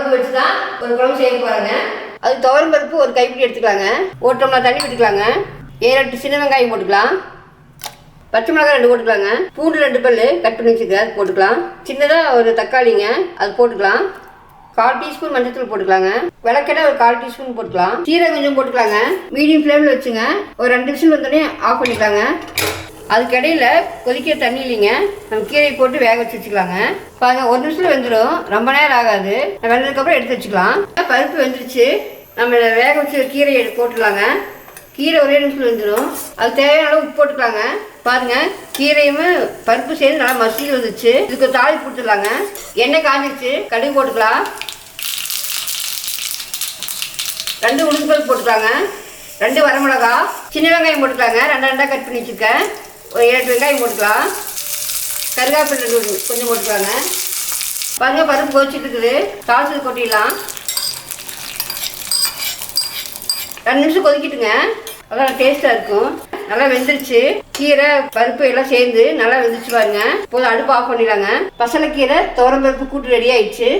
பருப்பு வச்சு தான் ஒரு குழம்பு செய்ய போகிறேங்க அது துவரம் பருப்பு ஒரு கைப்பிடி எடுத்துக்கலாங்க. ஒரு டம்ளர் தண்ணி விட்டுக்கலாங்க. ஏழு எட்டு சின்ன வெங்காயம் போட்டுக்கலாம். பச்சை மிளகாய் ரெண்டு போட்டுக்கலாங்க. பூண்டு ரெண்டு பல் கட் பண்ணி வச்சுக்க அது போட்டுக்கலாம். சின்னதாக ஒரு தக்காளிங்க அது போட்டுக்கலாம். கால் டீஸ்பூன் மஞ்சத்தூள் போட்டுக்கலாங்க. விளக்கெட ஒரு கால் டீஸ்பூன் போட்டுக்கலாம். சீரகம் கொஞ்சம் போட்டுக்கலாங்க. மீடியம் ஃப்ளேமில் வச்சுங்க. ஒரு ரெண்டு விசில் வந்தோடனே ஆஃப் பண்ணிக்கலாங்க. அதுக்கு இடையில கொதிக்கிற தண்ணி இல்லைங்க. நம்ம கீரையை போட்டு வேக வச்சு வச்சுக்கலாங்க. பாருங்க ஒரு நிமிஷத்தில் வெந்துடும் ரொம்ப நேரம் ஆகாது. வெந்ததுக்கப்புறம் எடுத்து வச்சுக்கலாம். பருப்பு வெந்துருச்சு. நம்ம வேக வச்சு கீரையை போட்டுடலாங்க கீரை ஒரே நிமிஷத்தில் வெந்துடும் அது தேவையான அளவு உப்பு போட்டுக்கலாங்க. பாருங்க கீரையும் பருப்பு சேர்ந்து நல்லா மசிஞ்சு வந்துச்சு இதுக்கு ஒரு தாளி போட்டுடலாங்க எண்ணெய் காஞ்சிருச்சு. கடுகு போட்டுக்கலாம். ரெண்டு உளுந்துகள் போட்டுக்கலாங்க. ரெண்டு வரமிளகா. சின்ன வெங்காயம் போட்டுக்கலாங்க. ரெண்டு ரெண்டாக கட் பண்ணி வச்சுருக்கேன். ஒரு ஏழு வெங்காயம் போட்டுக்கலாம். கருவேப்பிலை கொஞ்சம் போட்டுக்கலாங்க. பாருங்கள் பருப்பு கொதிச்சிட்டு இருக்குது. தாளிச்சது கொட்டிடலாம். ரெண்டு நிமிஷம் கொதிக்கிட்டுங்க. அதான் டேஸ்ட்டாக இருக்கும். நல்லா வெந்துருச்சு. கீரை பருப்பு எல்லாம் சேர்ந்து நல்லா வெந்துருச்சு பாருங்க. போதும் அடுப்பு ஆஃப் பண்ணிடலாங்க. பசலைக்கீரை துவரம் பருப்பு கூட்டு ரெடி ஆயிடுச்சு.